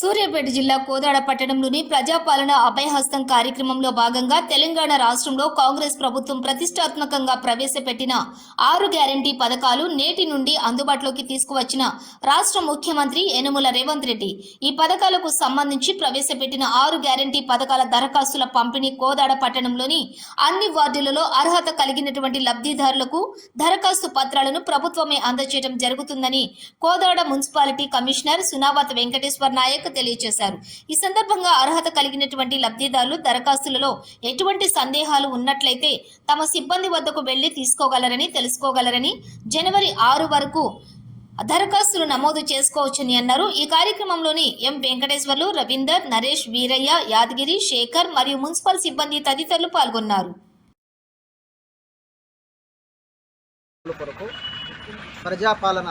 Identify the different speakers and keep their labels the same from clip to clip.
Speaker 1: సూర్యాపేట జిల్లా కోదాడ పట్టణంలోని ప్రజాపాలన అభయహస్తం కార్యక్రమంలో భాగంగా తెలంగాణ రాష్ట్రంలో కాంగ్రెస్ ప్రభుత్వం ప్రతిష్టాత్మకంగా ప్రవేశపెట్టిన ఆరు గ్యారంటీ పథకాలు నేటి నుండి అందుబాటులోకి తీసుకువచ్చిన రాష్ట్ర ముఖ్యమంత్రి యనుమల రేవంత్ రెడ్డి. ఈ పథకాలకు సంబంధించి ప్రవేశపెట్టిన ఆరు గ్యారంటీ పథకాల దరఖాస్తుల పంపిణీ కోదాడ పట్టణంలోని అన్ని వార్డులలో అర్హత కలిగినటువంటి లబ్ధిదారులకు దరఖాస్తు పత్రాలను ప్రభుత్వమే అందజేయడం జరుగుతుందని కోదాడ మున్సిపాలిటీ కమిషనర్ సునావత్ వెంకటేశ్వర్ నాయక్ తెలియజేశారు ఈ సందర్భంగా అర్హత కలిగినటువంటి లబ్ధిదారులు దరఖాస్తులలో ఎటువంటి సందేహాలు ఉన్నట్లయితే తమ సిబ్బంది వద్దకు వెళ్ళి తీసుకోగలరని తెలుసుకోగలరని జనవరి ఆరు వరకు దరఖాస్తులు నమోదు చేసుకోవచ్చని అన్నారు. ఈ కార్యక్రమంలోని ఎం వెంకటేశ్వర్లు రవీందర్ నరేష్ వీరయ్య యాదగిరి శేఖర్ మరియు మున్సిపల్ సిబ్బంది తదితరులు పాల్గొన్నారు.
Speaker 2: ప్రజాపాలన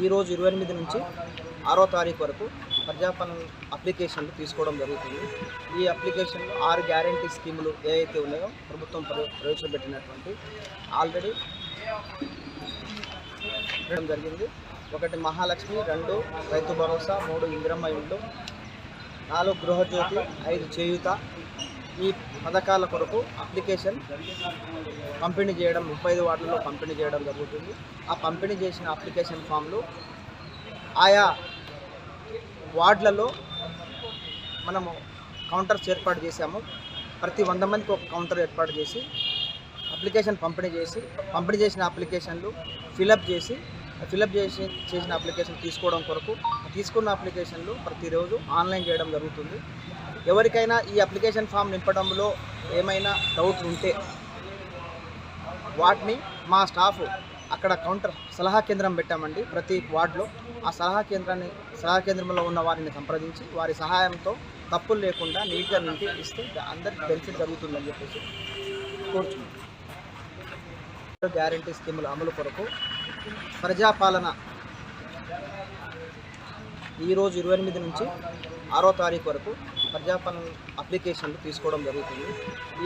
Speaker 2: ఈరోజు ఇరవై ఎనిమిది నుంచి ఆరో తారీఖు వరకు ప్రజాపాలన అప్లికేషన్లు తీసుకోవడం జరుగుతుంది. ఈ అప్లికేషన్లు ఆరు గ్యారంటీ స్కీములు ఏవైతే ఉన్నాయో ప్రభుత్వం ప్రవేశపెట్టినటువంటి ఆల్రెడీ పెట్టడం జరిగింది. ఒకటి మహాలక్ష్మి రెండు రైతు భరోసా మూడు ఇంద్రమ్మ ఇళ్ళు నాలుగు గృహజ్యోతి ఐదు చేయుత ఈ పథకాల కొరకు అప్లికేషన్ పంపిణీ చేయడం ముప్పై ఐదు వార్డులలో పంపిణీ చేయడం జరుగుతుంది. ఆ పంపిణీ చేసిన అప్లికేషన్ ఫామ్లు ఆయా వార్డులలో మనము కౌంటర్స్ ఏర్పాటు చేశాము. ప్రతి వంద మందికి ఒక కౌంటర్ ఏర్పాటు చేసి అప్లికేషన్ పంపిణీ చేసి పంపిణీ చేసిన అప్లికేషన్లు ఫిలప్ చేసి ఫిలప్ చేసి చేసిన అప్లికేషన్ తీసుకోవడం కొరకు తీసుకున్న అప్లికేషన్లు ప్రతిరోజు ఆన్లైన్ చేయడం జరుగుతుంది. ఎవరికైనా ఈ అప్లికేషన్ ఫామ్ నింపడంలో ఏమైనా డౌట్ ఉంటే వాటిని మా స్టాఫ్ అక్కడ కౌంటర్ సలహా కేంద్రం పెట్టామండి. ప్రతి వార్డులో ఆ సలహా కేంద్రాన్ని సలహా కేంద్రంలో ఉన్న వారిని సంప్రదించి వారి సహాయంతో తప్పులు లేకుండా నీట్గా నింపి ఇస్తే అందరికి బెనిఫిట్ జరుగుతుందని చెప్పేసి కోరుచున్నాం. గ్యారంటీ స్కీముల అమలు కొరకు ప్రజాపాలన ఈరోజు ఇరవై ఎనిమిది నుంచి ఆరో తారీఖు వరకు ప్రజాపాలన అప్లికేషన్లు తీసుకోవడం జరుగుతుంది.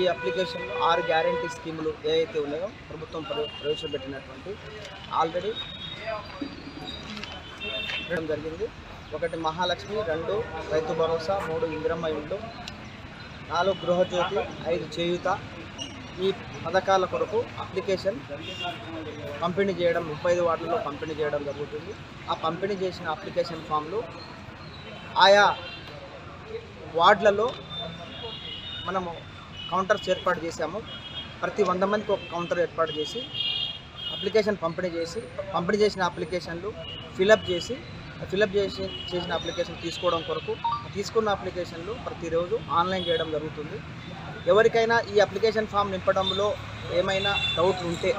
Speaker 2: ఈ అప్లికేషన్లు ఆరు గ్యారంటీ స్కీములు ఏవైతే ఉన్నాయో ప్రభుత్వం ప్రవేశపెట్టినటువంటి ఆల్రెడీ పెట్టడం జరిగింది. ఒకటి మహాలక్ష్మి రెండు రైతు భరోసా మూడు ఇందిరమ్మ ఇళ్ళు నాలుగు గృహజ్యోతి ఐదు చేయుత ఈ పథకాల కొరకు అప్లికేషన్ పంపిణీ చేయడం ముప్పై ఐదు వార్డులలో పంపిణీ చేయడం జరుగుతుంది. ఆ పంపిణీ చేసిన అప్లికేషన్ ఫామ్లు ఆయా వార్డులలో మనము కౌంటర్స్ ఏర్పాటు చేశాము. ప్రతి వంద మందికి ఒక కౌంటర్ ఏర్పాటు చేసి అప్లికేషన్ పంపిణీ చేసి పంపిణీ చేసిన అప్లికేషన్లు ఫిలప్ చేసి ఫిలప్ చేసి చేసిన అప్లికేషన్ తీసుకోవడం కొరకు తీసుకున్న అప్లికేషన్లు ప్రతిరోజు ఆన్లైన్ చేయడం జరుగుతుంది. ఎవరికైనా ఈ అప్లికేషన్ ఫామ్ నింపడంలో ఏమైనా డౌట్ ఉంటే